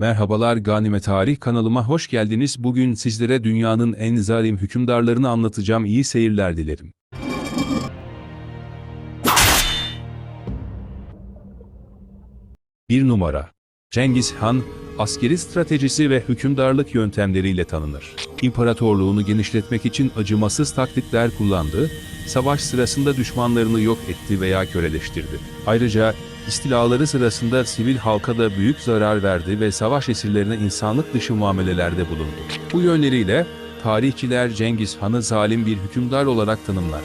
Merhabalar Ganime Tarih kanalıma hoş geldiniz. Bugün sizlere dünyanın en zalim hükümdarlarını anlatacağım. İyi seyirler dilerim. Bir numara. Cengiz Han, askeri stratejisi ve hükümdarlık yöntemleriyle tanınır. İmparatorluğunu genişletmek için acımasız taktikler kullandı, savaş sırasında düşmanlarını yok etti veya köleleştirdi. Ayrıca istilaları sırasında sivil halka da büyük zarar verdi ve savaş esirlerine insanlık dışı muamelelerde bulundu. Bu yönleriyle tarihçiler Cengiz Han'ı zalim bir hükümdar olarak tanımlar.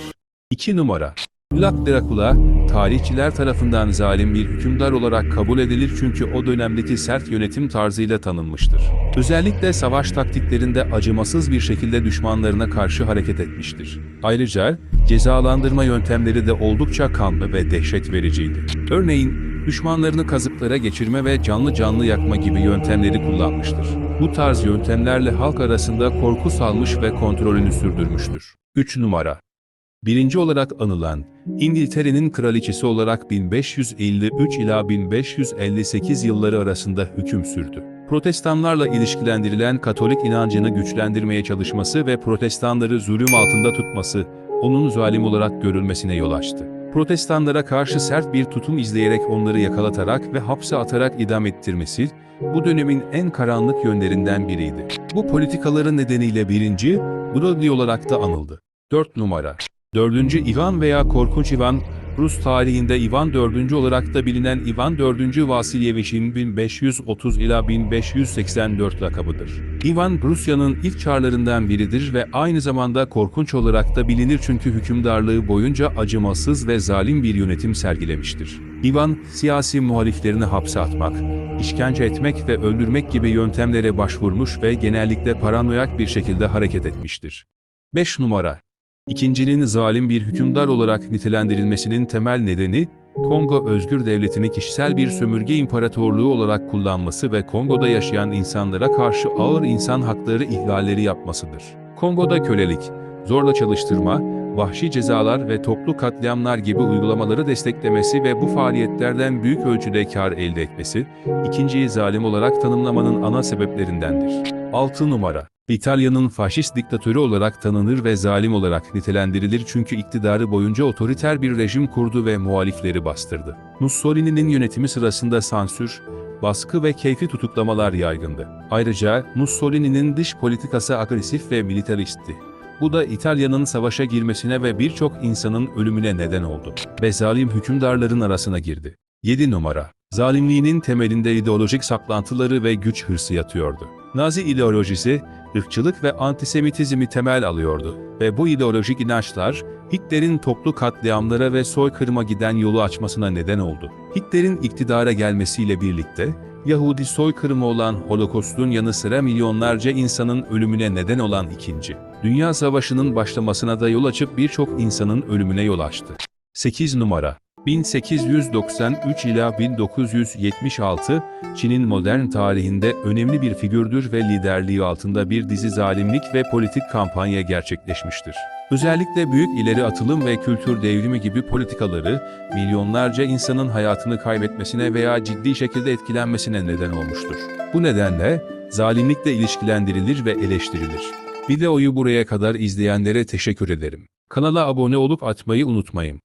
2 numara Vlad Dracula, tarihçiler tarafından zalim bir hükümdar olarak kabul edilir çünkü o dönemdeki sert yönetim tarzıyla tanınmıştır. Özellikle savaş taktiklerinde acımasız bir şekilde düşmanlarına karşı hareket etmiştir. Ayrıca cezalandırma yöntemleri de oldukça kanlı ve dehşet vericiydi. Örneğin, düşmanlarını kazıklara geçirme ve canlı canlı yakma gibi yöntemleri kullanmıştır. Bu tarz yöntemlerle halk arasında korku salmış ve kontrolünü sürdürmüştür. 3 numara Birinci olarak anılan, İngiltere'nin kraliçesi olarak 1553 ila 1558 yılları arasında hüküm sürdü. Protestanlarla ilişkilendirilen Katolik inancını güçlendirmeye çalışması ve protestanları zulüm altında tutması, onun zalim olarak görülmesine yol açtı. Protestanlara karşı sert bir tutum izleyerek onları yakalatarak ve hapse atarak idam ettirmesi, bu dönemin en karanlık yönlerinden biriydi. Bu politikaları nedeniyle birinci, Brody olarak da anıldı. 4 numara 4. Ivan veya Korkunç Ivan, Rus tarihinde Ivan 4. olarak da bilinen Ivan 4. Vasilyevich'in 1530 ila 1584 lakabıdır. Ivan, Rusya'nın ilk çarlarından biridir ve aynı zamanda korkunç olarak da bilinir çünkü hükümdarlığı boyunca acımasız ve zalim bir yönetim sergilemiştir. Ivan, siyasi muhaliflerini hapse atmak, işkence etmek ve öldürmek gibi yöntemlere başvurmuş ve genellikle paranoyak bir şekilde hareket etmiştir. 5 numara İkincinin zalim bir hükümdar olarak nitelendirilmesinin temel nedeni, Kongo Özgür Devleti'ni kişisel bir sömürge imparatorluğu olarak kullanması ve Kongo'da yaşayan insanlara karşı ağır insan hakları ihlalleri yapmasıdır. Kongo'da kölelik, zorla çalıştırma, vahşi cezalar ve toplu katliamlar gibi uygulamaları desteklemesi ve bu faaliyetlerden büyük ölçüde kar elde etmesi, ikinciyi zalim olarak tanımlamanın ana sebeplerindendir. 6 numara İtalya'nın faşist diktatörü olarak tanınır ve zalim olarak nitelendirilir çünkü iktidarı boyunca otoriter bir rejim kurdu ve muhalifleri bastırdı. Mussolini'nin yönetimi sırasında sansür, baskı ve keyfi tutuklamalar yaygındı. Ayrıca Mussolini'nin dış politikası agresif ve militaristti. Bu da İtalya'nın savaşa girmesine ve birçok insanın ölümüne neden oldu ve zalim hükümdarların arasına girdi. 7 numara Zalimliğinin temelinde ideolojik saplantıları ve güç hırsı yatıyordu. Nazi ideolojisi, ırkçılık ve antisemitizmi temel alıyordu ve bu ideolojik inançlar, Hitler'in toplu katliamlara ve soykırıma giden yolu açmasına neden oldu. Hitler'in iktidara gelmesiyle birlikte, Yahudi soykırımı olan Holokost'un yanı sıra milyonlarca insanın ölümüne neden olan ikinci. Dünya Savaşı'nın başlamasına da yol açıp birçok insanın ölümüne yol açtı. 8 numara 1893 ila 1976, Çin'in modern tarihinde önemli bir figürdür ve liderliği altında bir dizi zalimlik ve politik kampanya gerçekleşmiştir. Özellikle büyük ileri atılım ve kültür devrimi gibi politikaları, milyonlarca insanın hayatını kaybetmesine veya ciddi şekilde etkilenmesine neden olmuştur. Bu nedenle, zalimlikle ilişkilendirilir ve eleştirilir. Videoyu buraya kadar izleyenlere teşekkür ederim. Kanala abone olup atmayı unutmayın.